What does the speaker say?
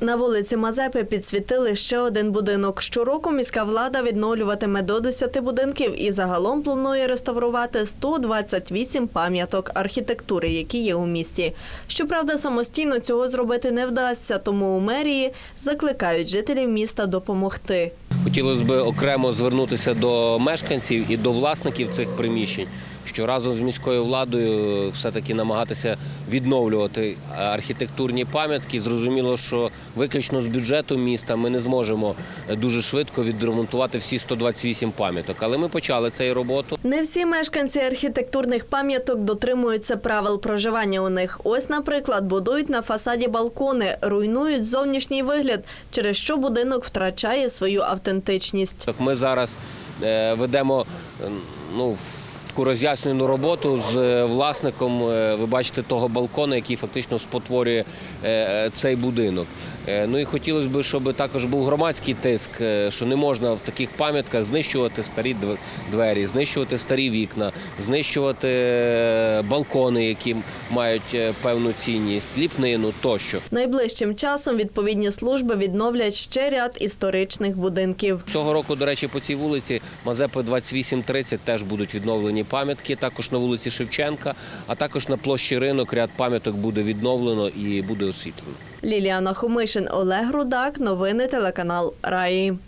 На вулиці Мазепи підсвітили ще один будинок. Щороку міська влада відновлюватиме до 10 будинків і загалом планує реставрувати 128 пам'яток архітектури, які є у місті. Щоправда, самостійно цього зробити не вдасться, тому у мерії закликають жителів міста допомогти. Хотілося б окремо звернутися до мешканців і до власників цих приміщень, що разом з міською владою все-таки намагатися відновлювати архітектурні пам'ятки. Зрозуміло, що виключно з бюджету міста ми не зможемо дуже швидко відремонтувати всі 128 пам'яток. Але ми почали цю роботу. Не всі мешканці архітектурних пам'яток дотримуються правил проживання у них. Ось, наприклад, будують на фасаді балкони, руйнують зовнішній вигляд, через що будинок втрачає свою автентичність. Так ми зараз е, ведемо е, ну, таку роз'яснену роботу з е, власником. е, Ви бачите того балкона, який фактично спотворює е, цей будинок. Ну і хотілося б, щоб також був громадський тиск, що не можна в таких пам'ятках знищувати старі дв- двері, знищувати старі вікна, знищувати балкони, які мають е, певну цінність, ліпнину тощо. Найближчим часом відповідні служби відновлять ще ряд історичних будинків. Цього року, до речі, по цій вулиці Мазепи 2830 теж будуть відновлені пам'ятки. Також на вулиці Шевченка, а також на площі ринок ряд пам'яток буде відновлено і буде освітлено. Ліліана Хомишин, Олег Рудак. Новини телеканал Раї.